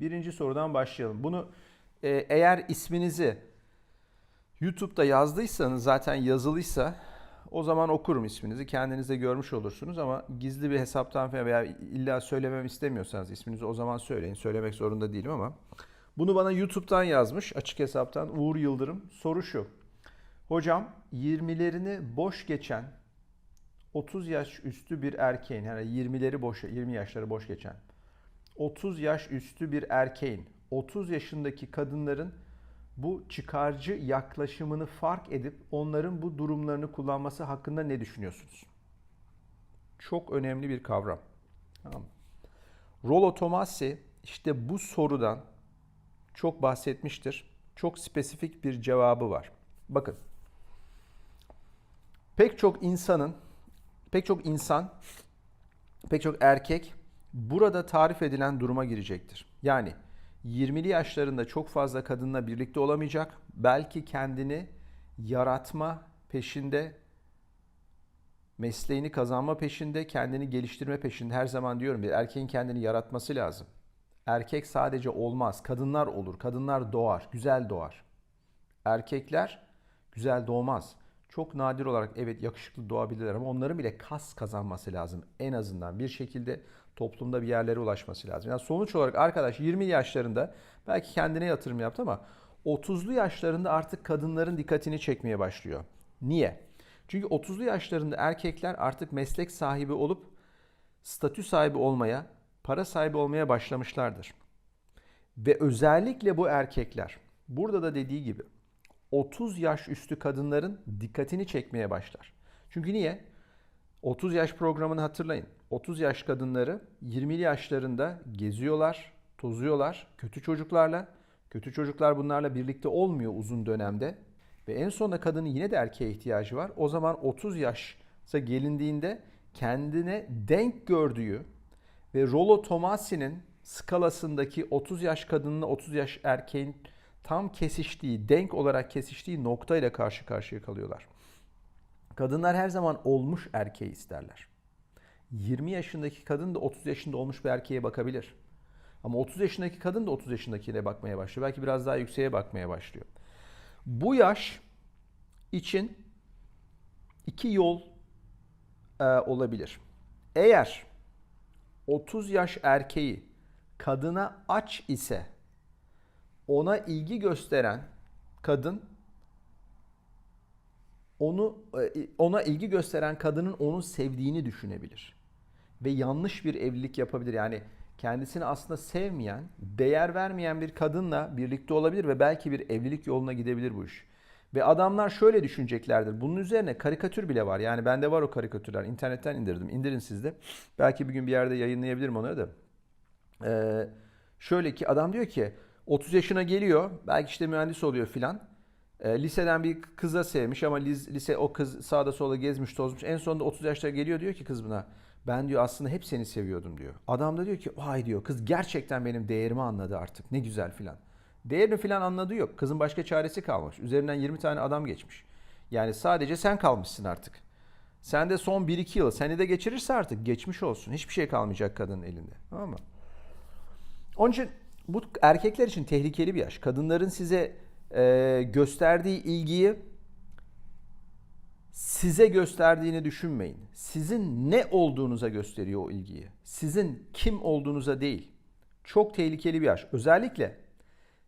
Birinci sorudan başlayalım. Bunu e, eğer isminizi YouTube'da yazdıysanız zaten yazılıysa o zaman okurum isminizi. Kendiniz de görmüş olursunuz ama gizli bir hesaptan falan veya illa söylemem istemiyorsanız isminizi o zaman söyleyin. Söylemek zorunda değilim ama. Bunu bana YouTube'dan yazmış açık hesaptan Uğur Yıldırım. Soru şu. Hocam 20'lerini boş geçen 30 yaş üstü bir erkeğin yani 20'leri boş 20 yaşları boş geçen 30 yaş üstü bir erkeğin 30 yaşındaki kadınların bu çıkarcı yaklaşımını fark edip onların bu durumlarını kullanması hakkında ne düşünüyorsunuz? Çok önemli bir kavram. Tamam. mı? Rollo Tomassi işte bu sorudan çok bahsetmiştir. Çok spesifik bir cevabı var. Bakın. Pek çok insanın, pek çok insan, pek çok erkek burada tarif edilen duruma girecektir. Yani 20'li yaşlarında çok fazla kadınla birlikte olamayacak. Belki kendini yaratma peşinde, mesleğini kazanma peşinde, kendini geliştirme peşinde. Her zaman diyorum bir erkeğin kendini yaratması lazım. Erkek sadece olmaz. Kadınlar olur. Kadınlar doğar. Güzel doğar. Erkekler güzel doğmaz. Çok nadir olarak evet yakışıklı doğabilirler ama onların bile kas kazanması lazım. En azından bir şekilde toplumda bir yerlere ulaşması lazım. Yani sonuç olarak arkadaş 20 yaşlarında belki kendine yatırım yaptı ama 30'lu yaşlarında artık kadınların dikkatini çekmeye başlıyor. Niye? Çünkü 30'lu yaşlarında erkekler artık meslek sahibi olup statü sahibi olmaya, para sahibi olmaya başlamışlardır. Ve özellikle bu erkekler burada da dediği gibi 30 yaş üstü kadınların dikkatini çekmeye başlar. Çünkü niye? 30 yaş programını hatırlayın. 30 yaş kadınları 20'li yaşlarında geziyorlar, tozuyorlar kötü çocuklarla. Kötü çocuklar bunlarla birlikte olmuyor uzun dönemde. Ve en sonunda kadının yine de erkeğe ihtiyacı var. O zaman 30 yaşa gelindiğinde kendine denk gördüğü ve Rollo Tomassi'nin skalasındaki 30 yaş kadınla 30 yaş erkeğin tam kesiştiği, denk olarak kesiştiği noktayla karşı karşıya kalıyorlar. Kadınlar her zaman olmuş erkeği isterler. 20 yaşındaki kadın da 30 yaşında olmuş bir erkeğe bakabilir. Ama 30 yaşındaki kadın da 30 yaşındakiyle bakmaya başlıyor. Belki biraz daha yükseğe bakmaya başlıyor. Bu yaş için iki yol e, olabilir. Eğer 30 yaş erkeği kadına aç ise ona ilgi gösteren kadın onu e, ona ilgi gösteren kadının onu sevdiğini düşünebilir. Ve yanlış bir evlilik yapabilir. Yani kendisini aslında sevmeyen, değer vermeyen bir kadınla birlikte olabilir ve belki bir evlilik yoluna gidebilir bu iş. Ve adamlar şöyle düşüneceklerdir. Bunun üzerine karikatür bile var. Yani bende var o karikatürler. İnternetten indirdim. İndirin siz de. Belki bir gün bir yerde yayınlayabilirim onları da. Ee, şöyle ki adam diyor ki 30 yaşına geliyor. Belki işte mühendis oluyor filan. E, liseden bir kıza sevmiş ama lise o kız sağda solda gezmiş tozmuş. En sonunda 30 yaşlara geliyor diyor ki kız buna. Ben diyor aslında hep seni seviyordum diyor. Adam da diyor ki vay diyor kız gerçekten benim değerimi anladı artık ne güzel filan. Değerini filan anladığı yok. Kızın başka çaresi kalmamış. Üzerinden 20 tane adam geçmiş. Yani sadece sen kalmışsın artık. Sen de son 1-2 yıl seni de geçirirse artık geçmiş olsun. Hiçbir şey kalmayacak kadının elinde. Tamam mı? Onun için bu erkekler için tehlikeli bir yaş. Kadınların size e, gösterdiği ilgiyi size gösterdiğini düşünmeyin. Sizin ne olduğunuza gösteriyor o ilgiyi. Sizin kim olduğunuza değil. Çok tehlikeli bir yaş. Özellikle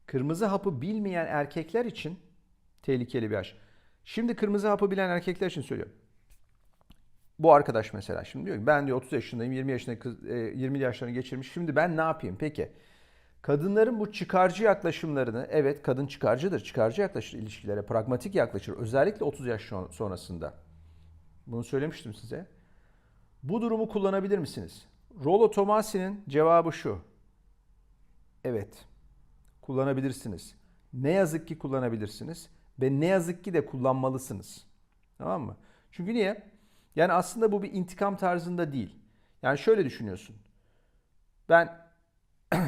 kırmızı hapı bilmeyen erkekler için tehlikeli bir yaş. Şimdi kırmızı hapı bilen erkekler için söylüyorum. Bu arkadaş mesela şimdi diyor ki ben diyor 30 yaşındayım 20 yaşında kız, 20 yaşlarını geçirmiş. Şimdi ben ne yapayım peki? Kadınların bu çıkarcı yaklaşımlarını, evet kadın çıkarcıdır, çıkarcı yaklaşır ilişkilere, pragmatik yaklaşır. Özellikle 30 yaş sonrasında. Bunu söylemiştim size. Bu durumu kullanabilir misiniz? Rollo Tomassi'nin cevabı şu. Evet, kullanabilirsiniz. Ne yazık ki kullanabilirsiniz ve ne yazık ki de kullanmalısınız. Tamam mı? Çünkü niye? Yani aslında bu bir intikam tarzında değil. Yani şöyle düşünüyorsun. Ben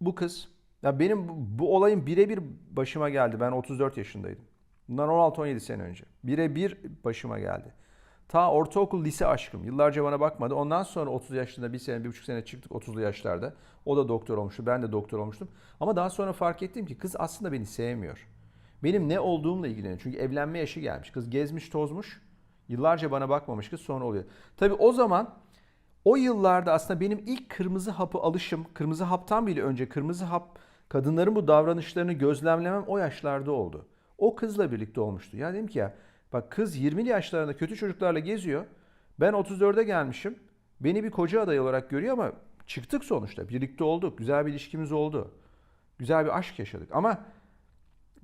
bu kız ya benim bu, bu olayın birebir başıma geldi. Ben 34 yaşındaydım. Bundan 16-17 sene önce. Birebir başıma geldi. Ta ortaokul, lise aşkım. Yıllarca bana bakmadı. Ondan sonra 30 yaşında bir sene, bir buçuk sene çıktık 30'lu yaşlarda. O da doktor olmuştu. Ben de doktor olmuştum. Ama daha sonra fark ettim ki kız aslında beni sevmiyor. Benim ne olduğumla ilgileniyor. Çünkü evlenme yaşı gelmiş. Kız gezmiş tozmuş. Yıllarca bana bakmamış kız sonra oluyor. Tabii o zaman o yıllarda aslında benim ilk kırmızı hapı alışım, kırmızı haptan bile önce kırmızı hap kadınların bu davranışlarını gözlemlemem o yaşlarda oldu. O kızla birlikte olmuştu. Ya dedim ki ya bak kız 20'li yaşlarında kötü çocuklarla geziyor. Ben 34'e gelmişim. Beni bir koca adayı olarak görüyor ama çıktık sonuçta. Birlikte olduk. Güzel bir ilişkimiz oldu. Güzel bir aşk yaşadık. Ama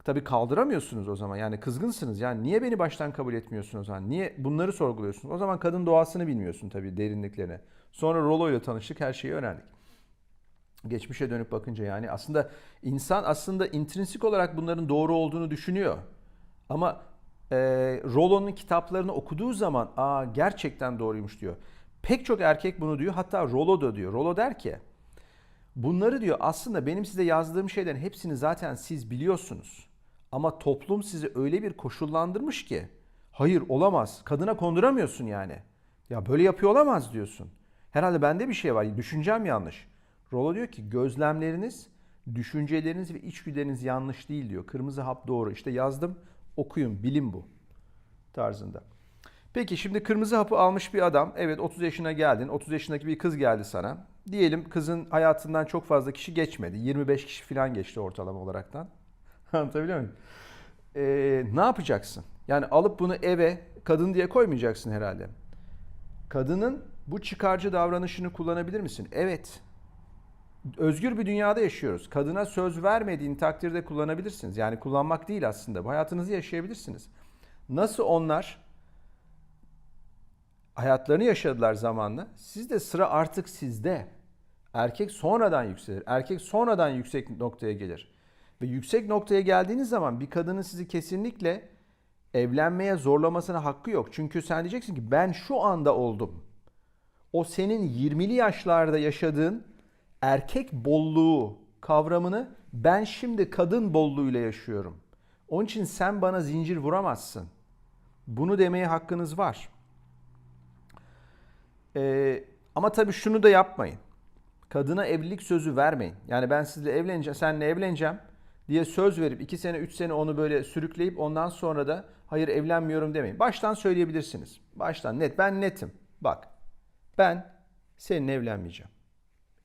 tabii kaldıramıyorsunuz o zaman. Yani kızgınsınız. Yani niye beni baştan kabul etmiyorsun o zaman? Niye bunları sorguluyorsun? O zaman kadın doğasını bilmiyorsun tabii derinliklerine. Sonra Rolo ile tanıştık, her şeyi öğrendik. Geçmişe dönüp bakınca yani aslında insan aslında intrinsik olarak bunların doğru olduğunu düşünüyor. Ama e, Rollo'nun kitaplarını okuduğu zaman aa gerçekten doğruymuş diyor. Pek çok erkek bunu diyor. Hatta Rollo da diyor. Rollo der ki bunları diyor aslında benim size yazdığım şeylerin hepsini zaten siz biliyorsunuz. Ama toplum sizi öyle bir koşullandırmış ki hayır olamaz. Kadına konduramıyorsun yani. Ya böyle yapıyor olamaz diyorsun. Herhalde bende bir şey var. Düşüncem yanlış. Rollo diyor ki gözlemleriniz, düşünceleriniz ve içgüdüleriniz yanlış değil diyor. Kırmızı hap doğru. İşte yazdım okuyun bilim bu tarzında. Peki şimdi kırmızı hapı almış bir adam. Evet 30 yaşına geldin. 30 yaşındaki bir kız geldi sana. Diyelim kızın hayatından çok fazla kişi geçmedi. 25 kişi falan geçti ortalama olaraktan. Anlatabiliyor muyum? Ee, ne yapacaksın? Yani alıp bunu eve kadın diye koymayacaksın herhalde. Kadının bu çıkarcı davranışını kullanabilir misin? Evet. Özgür bir dünyada yaşıyoruz. Kadına söz vermediğin takdirde kullanabilirsiniz. Yani kullanmak değil aslında. Bu hayatınızı yaşayabilirsiniz. Nasıl onlar hayatlarını yaşadılar zamanla. Siz de sıra artık sizde. Erkek sonradan yükselir. Erkek sonradan yüksek noktaya gelir. Ve yüksek noktaya geldiğiniz zaman bir kadının sizi kesinlikle evlenmeye zorlamasına hakkı yok. Çünkü sen diyeceksin ki ben şu anda oldum. O senin 20'li yaşlarda yaşadığın erkek bolluğu kavramını ben şimdi kadın bolluğuyla yaşıyorum. Onun için sen bana zincir vuramazsın. Bunu demeye hakkınız var. Ee, ama tabii şunu da yapmayın. Kadına evlilik sözü vermeyin. Yani ben sizle evleneceğim, seninle evleneceğim diye söz verip iki sene, üç sene onu böyle sürükleyip ondan sonra da hayır evlenmiyorum demeyin. Baştan söyleyebilirsiniz. Baştan net. Ben netim. Bak ben seninle evlenmeyeceğim.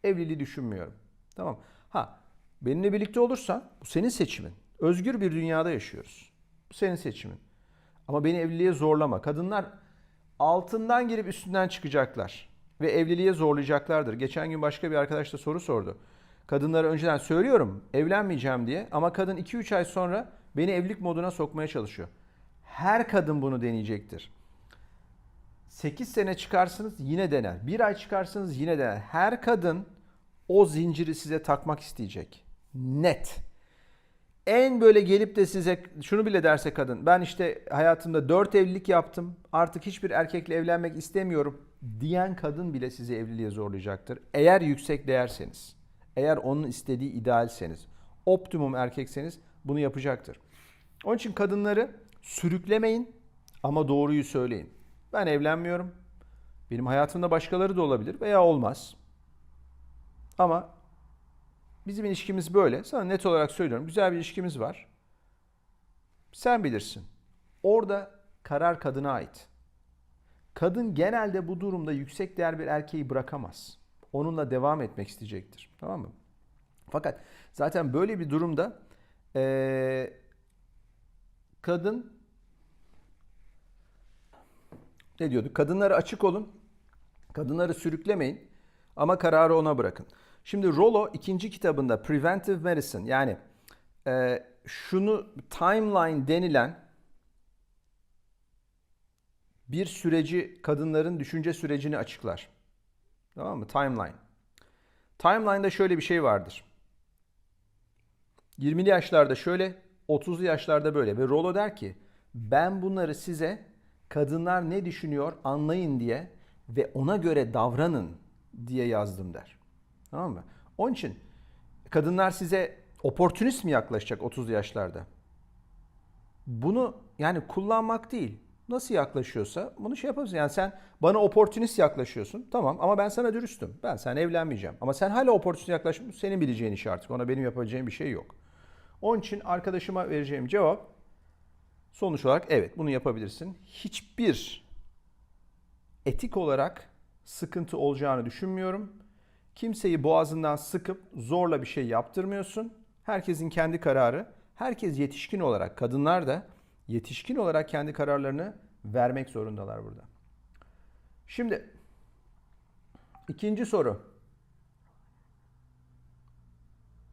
Evliliği düşünmüyorum. Tamam. Ha benimle birlikte olursan bu senin seçimin. Özgür bir dünyada yaşıyoruz. Bu senin seçimin. Ama beni evliliğe zorlama. Kadınlar altından girip üstünden çıkacaklar. Ve evliliğe zorlayacaklardır. Geçen gün başka bir arkadaş da soru sordu. Kadınlara önceden söylüyorum evlenmeyeceğim diye ama kadın 2-3 ay sonra beni evlilik moduna sokmaya çalışıyor. Her kadın bunu deneyecektir. 8 sene çıkarsınız yine dener. 1 ay çıkarsınız yine dener. Her kadın o zinciri size takmak isteyecek. Net. En böyle gelip de size şunu bile derse kadın ben işte hayatımda 4 evlilik yaptım artık hiçbir erkekle evlenmek istemiyorum diyen kadın bile sizi evliliğe zorlayacaktır. Eğer yüksek değerseniz, eğer onun istediği idealseniz, optimum erkekseniz bunu yapacaktır. Onun için kadınları sürüklemeyin ama doğruyu söyleyin. Ben evlenmiyorum. Benim hayatımda başkaları da olabilir veya olmaz. Ama bizim ilişkimiz böyle. Sana net olarak söylüyorum. Güzel bir ilişkimiz var. Sen bilirsin. Orada karar kadına ait. Kadın genelde bu durumda yüksek değer bir erkeği bırakamaz. Onunla devam etmek isteyecektir. Tamam mı? Fakat zaten böyle bir durumda ee, kadın ne diyorduk? Kadınlara açık olun. Kadınları sürüklemeyin. Ama kararı ona bırakın. Şimdi Rollo ikinci kitabında Preventive Medicine yani e, şunu timeline denilen bir süreci kadınların düşünce sürecini açıklar. Tamam mı? Timeline. Timeline'da şöyle bir şey vardır. 20'li yaşlarda şöyle, 30'lu yaşlarda böyle ve Rollo der ki ben bunları size kadınlar ne düşünüyor anlayın diye ve ona göre davranın diye yazdım der. Tamam mı? Onun için kadınlar size oportunist mi yaklaşacak 30 yaşlarda? Bunu yani kullanmak değil. Nasıl yaklaşıyorsa bunu şey yapabilirsin. Yani sen bana oportunist yaklaşıyorsun. Tamam ama ben sana dürüstüm. Ben sen evlenmeyeceğim. Ama sen hala oportunist yaklaşıyorsun. Senin bileceğin iş artık. Ona benim yapabileceğim bir şey yok. Onun için arkadaşıma vereceğim cevap sonuç olarak evet bunu yapabilirsin. Hiçbir etik olarak sıkıntı olacağını düşünmüyorum. Kimseyi boğazından sıkıp zorla bir şey yaptırmıyorsun. Herkesin kendi kararı. Herkes yetişkin olarak, kadınlar da yetişkin olarak kendi kararlarını vermek zorundalar burada. Şimdi ikinci soru.